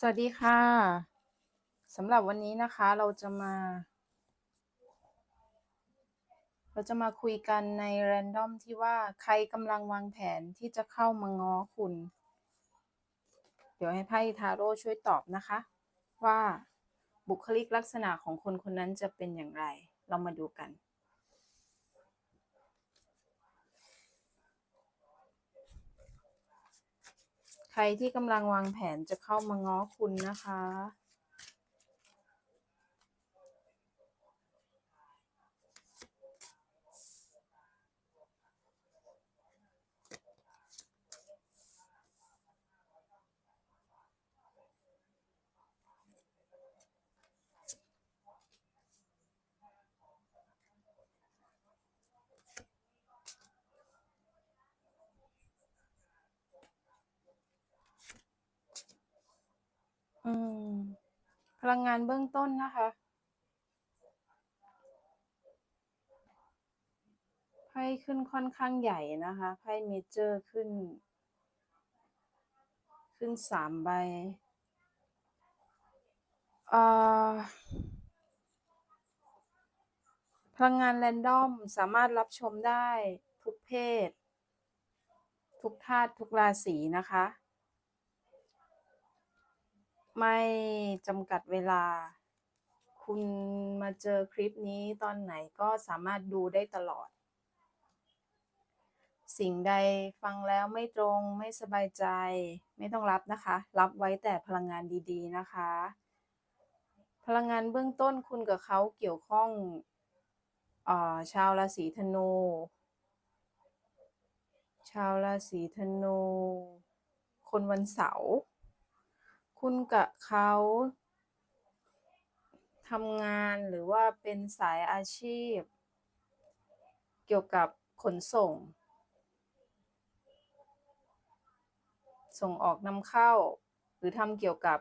สวัสดีค่ะสำหรับวันนี้นะคะเราจะมา เราจะมาคุยกันใน r รนดอมที่ว่าใครกำลังวางแผนที่จะเข้ามาง้อคุณ เดี๋ยวให้ไพ่ทาโร่ช่วยตอบนะคะ ว่าบุคลิกลักษณะของคนคนนั้นจะเป็นอย่างไร เรามาดูกัน ใครที่กำลังวางแผนจะเข้ามาง้อคุณนะคะ อืม พลังงานเบื้องต้นนะคะ ไพ่ขึ้นค่อนข้างใหญ่นะคะ ไพ่เมเจอร์ขึ้น ขึ้นสามใบพลังงานแรนดอมสามารถรับชมได้ทุกเพศ ทุกธาตุทุกราศีนะคะ ไม่จำกัดเวลา คุณมาเจอคลิปนี้ตอนไหนก็สามารถดูได้ตลอด สิ่งใดฟังแล้วไม่ตรงไม่สบายใจ ไม่ต้องรับนะคะ รับไว้แต่พลังงานดีๆนะคะ พลังงานเบื้องต้นคุณกับเขาเกี่ยวข้องอชาวราศีธนู ชาวราศีธนู คนวันเสาร์ คุณกับเขาทำงานหรือว่าเป็นสายอาชีพ เกี่ยวกับขนส่ง ส่งออกนำเข้า หรือทำเกี่ยวกับ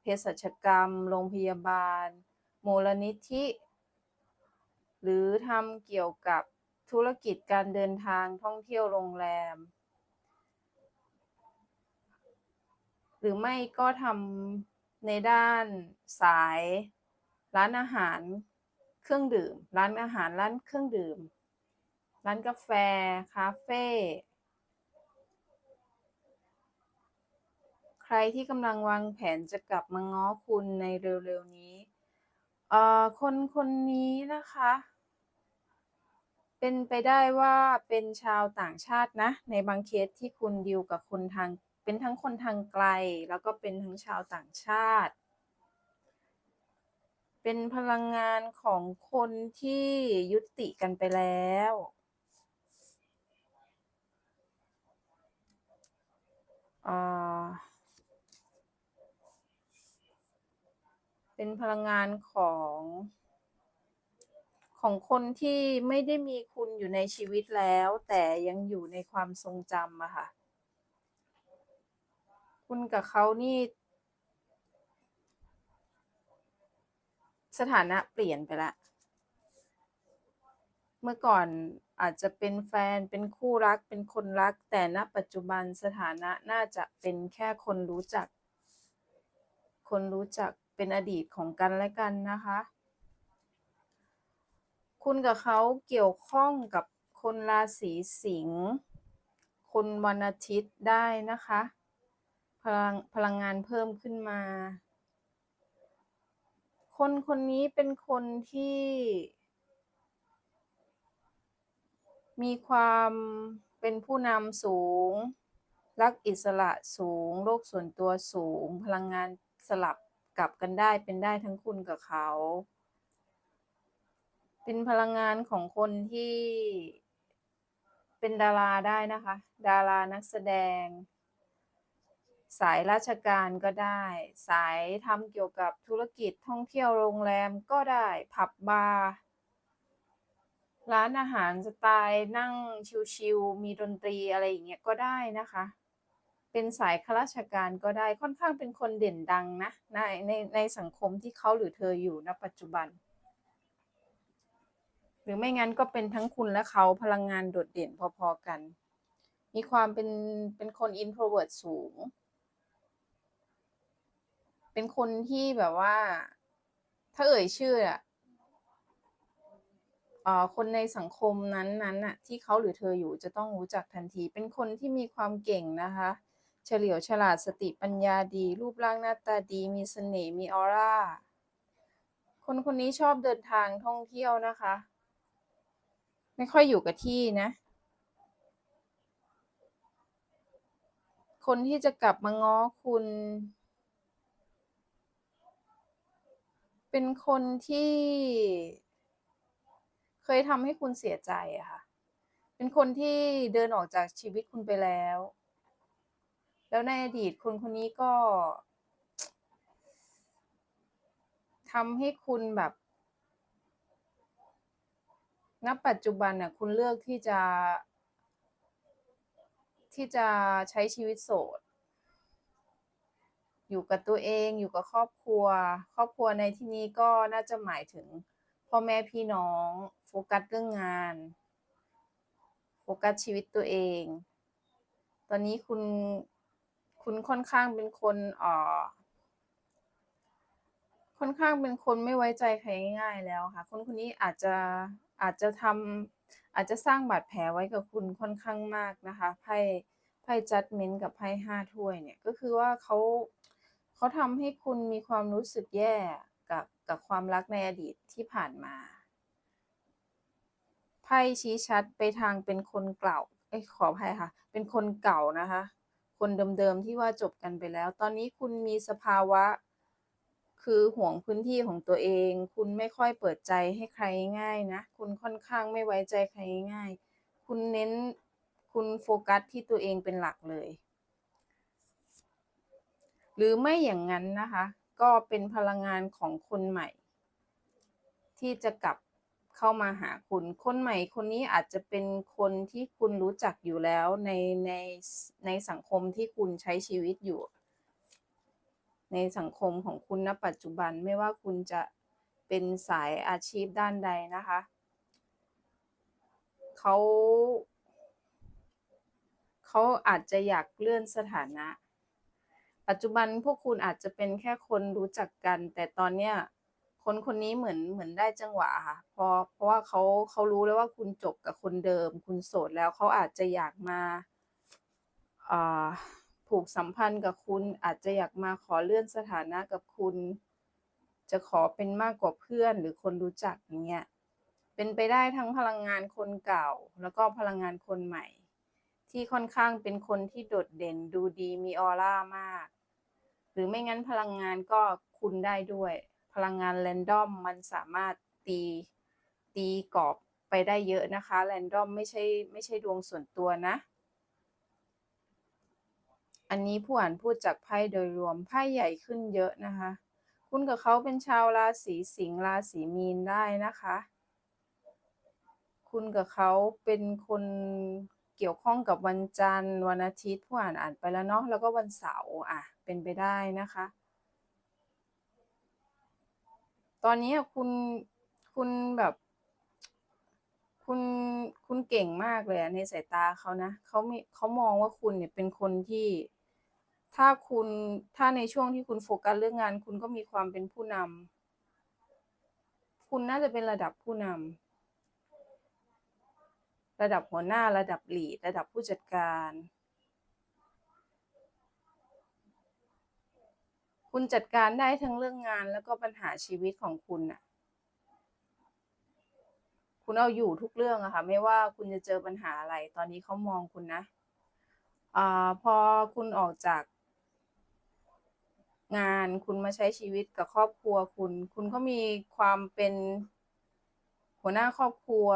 เภสัชกรรม โรงพยาบาล มูลนิธิ หรือทำเกี่ยวกับธุรกิจการเดินทางท่องเที่ยวโรงแรม หรือไม่ก็ทำในด้านสาย ร้านอาหารเครื่องดื่ม ร้านอาหารร้านเครื่องดื่ม ร้านกาแฟ คาเฟ่ใครที่กำลังวางแผนจะกลับมาง้อคุณในเร็วๆนี้เอ่อคนคนนี้นะคะ เป็นไปได้ว่าเป็นชาวต่างชาตินะ ในบางเคสที่คุณดิวกับคนทาง เป็นทั้งคนทางไกล แล้วก็เป็นทั้งชาวต่างชาติ เป็นพลังงานของคนที่ยุติกันไปแล้วเป็นพลังงานของของคนที่ไม่ได้มีคุณอยู่ในชีวิตแล้ว แต่ยังอยู่ในความทรงจำอะค่ะ คุณกับเขานี่ สถานะเปลี่ยนไปละ เมื่อก่อนอาจจะเป็นแฟนเป็นคู่รักเป็นคนรัก แต่ณปัจจุบันสถานะน่าจะเป็นแค่คนรู้จัก คนรู้จักเป็นอดีตของกันและกันนะคะ คุณกับเขาเกี่ยวข้องกับคนราศีสิงห์คนวันอาทิตย์ได้นะคะ พลังพลังงานเพิ่มขึ้นมา คนคนนี้เป็นคนที่ มีความเป็นผู้นำสูง รักอิสระสูง โลกส่วนตัวสูง พลังงานสลับกลับกันได้เป็นได้ทั้งคุณกับเขา เป็นพลังงานของคนที่เป็นดาราได้นะคะ ดารานักแสดง สายราชการก็ได้ สายทำเกี่ยวกับธุรกิจท่องเที่ยวโรงแรมก็ได้ ผับบาร์ ร้านอาหารสไตล์นั่งชิลๆ มีดนตรีอะไรอย่างเงี้ยก็ได้นะคะ เป็นสายข้าราชการก็ได้ค่อนข้างเป็นคนเด่นดังนะในในในสังคมที่เขาหรือเธออยู่ณปัจจุบัน หรือไม่งั้นก็เป็นทั้งคุณและเขาพลังงานโดดเด่นพอๆกัน มีความเป็นเป็นคนอินโทรเวิร์ตสูง เป็นคนที่แบบว่า ถ้าเอ่ยชื่ออะเอ่อคนในสังคมนั้นๆน่ะที่เขาหรือเธออยู่จะต้องรู้จักทันที เป็นคนที่มีความเก่งนะคะ เฉลียวฉลาดสติปัญญาดี รูปร่างหน้าตาดี มีเสน่ห์มีออร่า คนคนนี้ชอบเดินทางท่องเที่ยวนะคะ ไม่ค่อยอยู่กับที่นะ คนที่จะกลับมาง้อคุณ เป็นคนที่ เคยทำให้คุณเสียใจอะค่ะ เป็นคนที่เดินออกจากชีวิตคุณไปแล้ว แล้วในอดีตคนคนนี้ก็ทำให้คุณแบบณปัจจุบันน่ะคุณเลือกที่จะ ที่จะใช้ชีวิตโสด อยู่กับตัวเองอยู่กับครอบครัว ครอบครัวในที่นี้ก็น่าจะหมายถึงพ่อแม่พี่น้องโฟกัสเรื่องงาน โฟกัสชีวิตตัวเอง ตอนนี้คุณคุณค่อนข้างเป็นคนอ่อค่อนข้างเป็นคนไม่ไว้ใจใครง่ายๆแล้วค่ะ คนคนนี้อาจจะอาจจะทำอาจจะสร้างบาดแผลไว้กับคุณค่อนข้างมากนะคะไพ่ไพ่ Judgment กับไพ่ห้าถ้วยเนี่ยก็คือว่าเขา เขาทำให้คุณมีความรู้สึกแย่กับกับความรักในอดีตที่ผ่านมาไพ่ชี้ชัดไปทางเป็นคนเก่าเอ๊ยขออภัยค่ะ เป็นคนเก่านะคะ คนเดิมๆที่ว่าจบกันไปแล้ว ตอนนี้คุณมีสภาวะ คือห่วงพื้นที่ของตัวเอง คุณไม่ค่อยเปิดใจให้ใครง่ายนะ คุณค่อนข้างไม่ไว้ใจใครง่าย คุณเน้น คุณโฟกัสที่ตัวเองเป็นหลักเลย หรือไม่อย่างงั้นนะคะ ก็เป็นพลังงานของคนใหม่ ที่จะกลับเข้ามาหาคุณ คนใหม่คนนี้อาจจะเป็นคนที่คุณรู้จักอยู่แล้วในในในสังคมที่คุณใช้ชีวิตอยู่ ในสังคมของคุณณปัจจุบันไม่ว่าคุณจะเป็นสายอาชีพด้านใดนะคะเขาเขาอาจจะอยากเลื่อนสถานะ ปัจจุบันพวกคุณอาจจะเป็นแค่คนรู้จักกัน แต่ตอนเนี้ยคนคนนี้เหมือนเหมือนได้จังหวะค่ะเพราะเพราะว่าเขาเขารู้แล้วว่าคุณจบกับคนเดิม คุณโสดแล้วเขาอาจจะอยากมาอ่าผูกสัมพันธ์กับคุณอาจจะอยากมาขอเลื่อนสถานะกับคุณ จะขอเป็นมากกว่าเพื่อนหรือคนรู้จักอย่างเงี้ยเป็นไปได้ทั้งพลังงานคนเก่า แล้วก็พลังงานคนใหม่ ที่ค่อนข้างเป็นคนที่โดดเด่นดูดีมีออร่ามาก หรือไม่งั้นพลังงานก็คุณได้ด้วย พลังงาน Random มันสามารถตีตีกรอบไปได้เยอะนะคะ Random ไม่ใช่ไม่ใช่ดวงส่วนตัวนะ อันนี้ผู้อ่านพูดจากไพ่โดยรวมไพ่ใหญ่ขึ้นเยอะนะคะ คุณกับเขาเป็นชาวราศีสิงห์ราศีมีนได้นะคะ คุณกับเขาเป็นคน เกี่ยวข้องกับวันจันทร์ วันอาทิตย์ผู้อ่านอ่านไปแล้วเนาะแล้วก็วันเสาร์อะเป็นไปได้นะคะ ตอนนี้คุณคุณแบบคุณคุณเก่งมากเลยในสายตาเขานะเขามีเขามองว่าคุณเนี่ยเป็นคนที่ ถ้าคุณถ้าในช่วงที่คุณโฟกัสเรื่องงาน คุณก็มีความเป็นผู้นำคุณน่าจะเป็นระดับผู้นำ ระดับหัวหน้าระดับ lead ระดับผู้จัดการ คุณจัดการได้ทั้งเรื่องงานแล้วก็ปัญหาชีวิตของคุณน่ะ คุณเอาอยู่ทุกเรื่องอะค่ะ ไม่ว่าคุณจะเจอปัญหาอะไร ตอนนี้เขามองคุณนะอ่าพอคุณออกจากงานคุณมาใช้ชีวิตกับครอบครัวคุณ คุณก็มีความเป็นหัวหน้าครอบครัว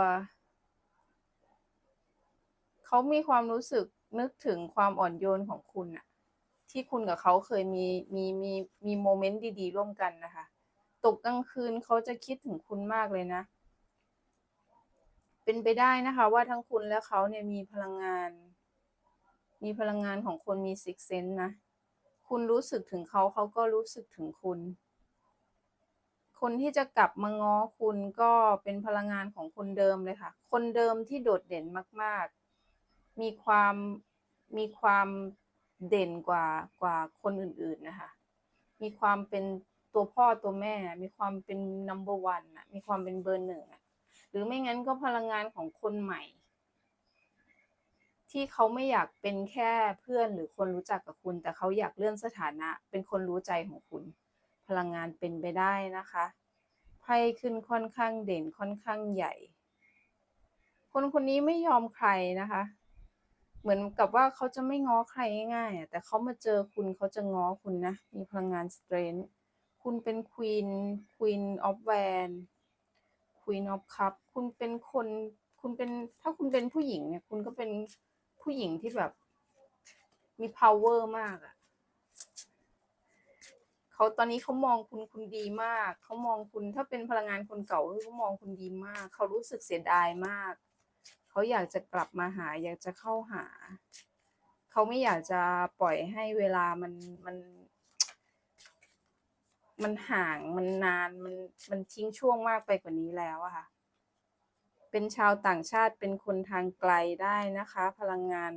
เขามีความรู้สึกนึกถึงความอ่อนโยนของคุณน่ะที่คุณกับเขาเคยมีมีมีมีโมเมนต์ดีๆ ร่วมกันนะคะ ตกกลางคืนเขาจะคิดถึงคุณมากเลยนะ เป็นไปได้นะคะ ว่าทั้งคุณและเขาเนี่ยมีพลังงาน มีพลังงานของคนมี Sixth Sense นะ คุณรู้สึกถึงเขาเขาก็รู้สึกถึงคุณ คนที่จะกลับมาง้อคุณก็เป็นพลังงานของคนเดิมเลยค่ะ คนเดิมที่โดดเด่นมาก ๆ มีความมีความเด่นกว่ากว่าคนอื่นๆนะคะ มีความเป็นตัวพ่อตัวแม่ มีความเป็น number one อะมีความเป็นเบอร์หนึ่งอะหรือไม่งั้นก็พลังงานของคนใหม่ ที่เขาไม่อยากเป็นแค่เพื่อนหรือคนรู้จักกับคุณ แต่เขาอยากเลื่อนสถานะ เป็นคนรู้ใจของคุณ พลังงานเป็นไปได้นะคะไพ่ขึ้นค่อนข้างเด่นค่อนข้างใหญ่ คนคนนี้ไม่ยอมใครนะคะ เหมือนกับว่าเขาจะไม่ง้อใครง่ายๆแต่เขามาเจอคุณเขาจะง้อคุณนะ มีพลังงานสเตรนคุณเป็นควีนควีนออฟแวนควีนออฟคัพคุณเป็นคน คุณเป็นถ้าคุณเป็นผู้หญิงเนี่ย คุณก็เป็นผู้หญิงที่แบบ มี power มากอะเขาตอนนี้เขามองคุณคุณดีมาก เขามองคุณถ้าเป็นพลังงานคนเก่าคือเขามองคุณดีมาก เขารู้สึกเสียดายมาก เขาอยากจะกลับมาหา อยากจะเข้าหา เขาไม่อยากจะปล่อยให้เวลามันมัน มันห่างมันนานมันมันทิ้งช่วงมากไปกว่านี้แล้วอะค่ะ เป็นชาวต่างชาติเป็นคนทางไกลได้นะคะ พลังงาน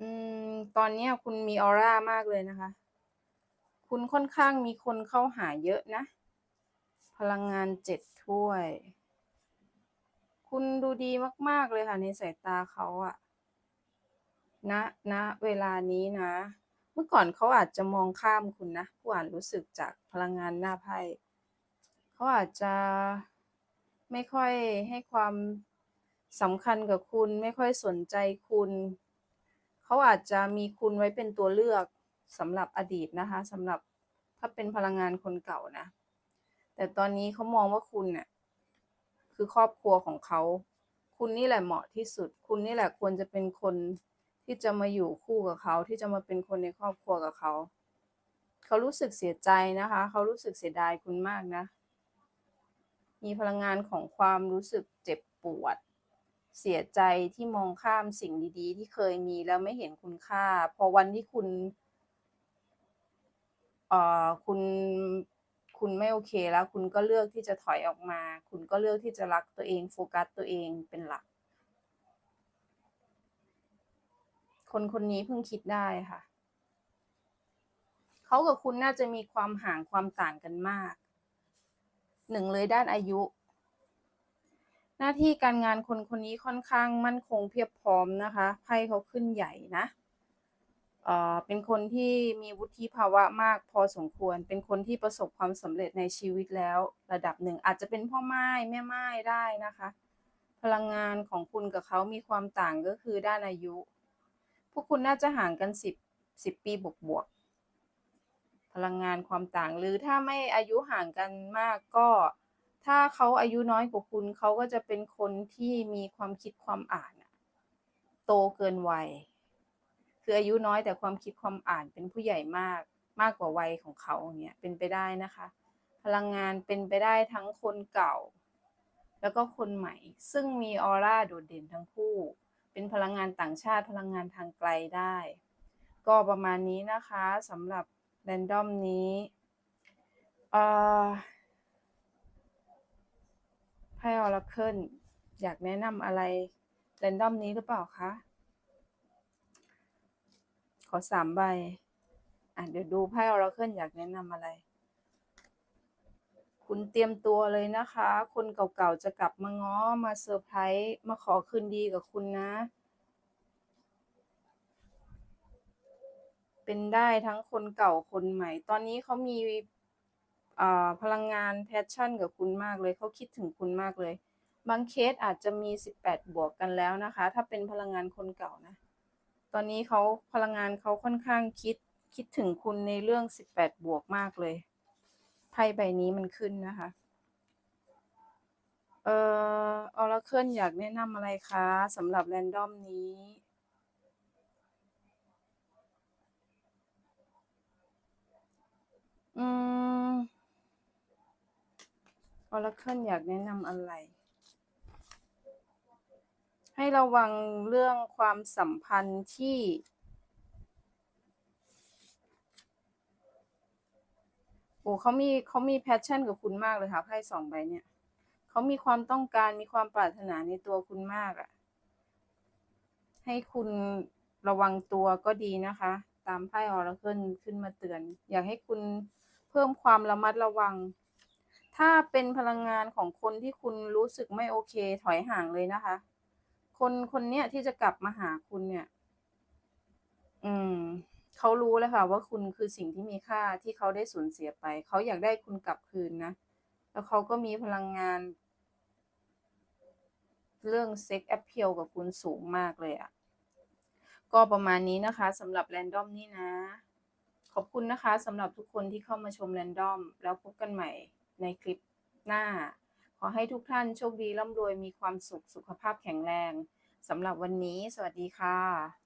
อืมตอนนี้คุณมีออร่ามากเลยนะคะ คุณค่อนข้างมีคนเข้าหาเยอะนะ พลังงานเจ็ดถ้วย คุณดูดีมาก ๆ เลยค่ะ ในสายตาเขาอะณณเวลานี้นะ เมื่อก่อนเขาอาจจะมองข้ามคุณนะผู้อ่านรู้สึกจากพลังงานหน้าไพ่เขาอาจจะไม่ค่อยให้ความสำคัญกับคุณ ไม่ค่อยสนใจคุณ เขาอาจจะมีคุณไว้เป็นตัวเลือกสำหรับอดีตนะคะสำหรับถ้าเป็นพลังงานคนเก่านะ แต่ตอนนี้เขามองว่าคุณเนี่ย คือครอบครัวของเขา คุณนี่แหละเหมาะที่สุด คุณนี่แหละควรจะเป็นคนที่จะมาอยู่คู่กับเขา ที่จะมาเป็นคนในครอบครัวกับเขา เขารู้สึกเสียใจนะคะ เขารู้สึกเสียดายคุณมากนะ มีพลังงานของความรู้สึกเจ็บปวด เสียใจที่มองข้ามสิ่งดีๆ ที่เคยมีแล้วไม่เห็นคุณค่า พอวันที่คุณเอ่อคุณคุณ ไม่โอเคแล้ว คุณก็เลือกที่จะถอยออกมา คุณก็เลือกที่จะรักตัวเองโฟกัสตัวเองเป็นหลัก คนคนนี้เพิ่งคิดได้ค่ะ เขากับคุณน่าจะมีความห่างความต่างกันมาก หนึ่งเลยด้านอายุ หน้าที่การงานคนคนนี้ค่อนข้างมั่นคงเพียบพร้อมนะคะไพ่เขาขึ้นใหญ่นะ เป็นคนที่มีวุฒิภาวะมากพอสมควร เป็นคนที่ประสบความสำเร็จในชีวิตแล้วระดับหนึ่ง อาจจะเป็นพ่อไม้แม่ไม้ได้นะคะ พลังงานของคุณกับเขามีความต่างก็คือด้านอายุ พวกคุณน่าจะห่างกันสิบสิบปีบวกบวกพลังงานความต่างหรือถ้าไม่อายุห่างกันมากก็ ถ้าเขาอายุน้อยกว่าคุณเขาก็จะเป็นคนที่มีความคิดความอ่านโตเกินวัย คืออายุน้อยแต่ความคิดความอ่านเป็นผู้ใหญ่มากมากกว่าวัยของเขาเงี้ยเป็นไปได้นะคะ พลังงานเป็นไปได้ทั้งคนเก่า แล้วก็คนใหม่ ซึ่งมีออร่าโดดเด่นทั้งคู่ เป็นพลังงานต่างชาติพลังงานทางไกลได้ ก็ประมาณนี้นะคะสำหรับแรนดอมนี้ไพ่ออราเคิลอยากแนะนำอะไรแรนดอมนี้หรือเปล่าคะ อสามใบ อะเดี๋ยวดูไพ่ออราเคิลอยากแนะนำอะไร คุณเตรียมตัวเลยนะคะ คนเก่าๆจะกลับมาง้อมาเซอร์ไพรส์มาขอคืนดีกับคุณนะ เป็นได้ทั้งคนเก่าคนใหม่ ตอนนี้เขามีพลังงานแพชชั่นกับคุณมากเลยเขาคิดถึงคุณมากเลย บางเคสอาจจะมีสิบแปดบวกกันแล้วนะคะ ถ้าเป็นพลังงานคนเก่านะ ตอนนี้เขาพลังงานเขาค่อนข้างคิดคิดถึงคุณในเรื่องสิบแปดบวกมากเลยไพ่ใบนี้มันขึ้นนะคะ เอ่อออราเคิลอยากแนะนำอะไรคะสำหรับแรนดอมนี้อืมออราเคิลอยากแนะนำอะไร ให้ระวังเรื่องความสัมพันธ์ที่ โอ้เขามีเขามีแพชชั่นกับคุณมากเลยค่ะไพ่สองใบเนี่ยเขามีความต้องการมีความปรารถนาในตัวคุณมากอะ่ะ ให้คุณระวังตัวก็ดีนะคะ ตามไพ่ออราเคิลขึ้นมาเตือน อยากให้คุณเพิ่มความระมัดระวัง ถ้าเป็นพลังงานของคนที่คุณรู้สึกไม่โอเค ถอยห่างเลยนะคะ คนคนเนี้ยที่จะกลับมาหาคุณเนี่ย อืมเขารู้แล้วค่ะว่าคุณคือสิ่งที่มีค่าที่เขาได้สูญเสียไป เขาอยากได้คุณกลับคืนนะ แล้วเขาก็มีพลังงาน เรื่องเซ็กแอพเพียลกับคุณสูงมากเลยอะ่ะ ก็ประมาณนี้นะคะสำหรับแรนดอมนี่นะ ขอบคุณนะคะสำหรับทุกคนที่เข้ามาชมแรนดอมแล้วพบกันใหม่ในคลิปหน้า อให้ทุกท่านโชคดีร่ำรวยมีความสุขสุขภาพแข็งแรงสำหรับวันนี้ สวัสดีค่ะ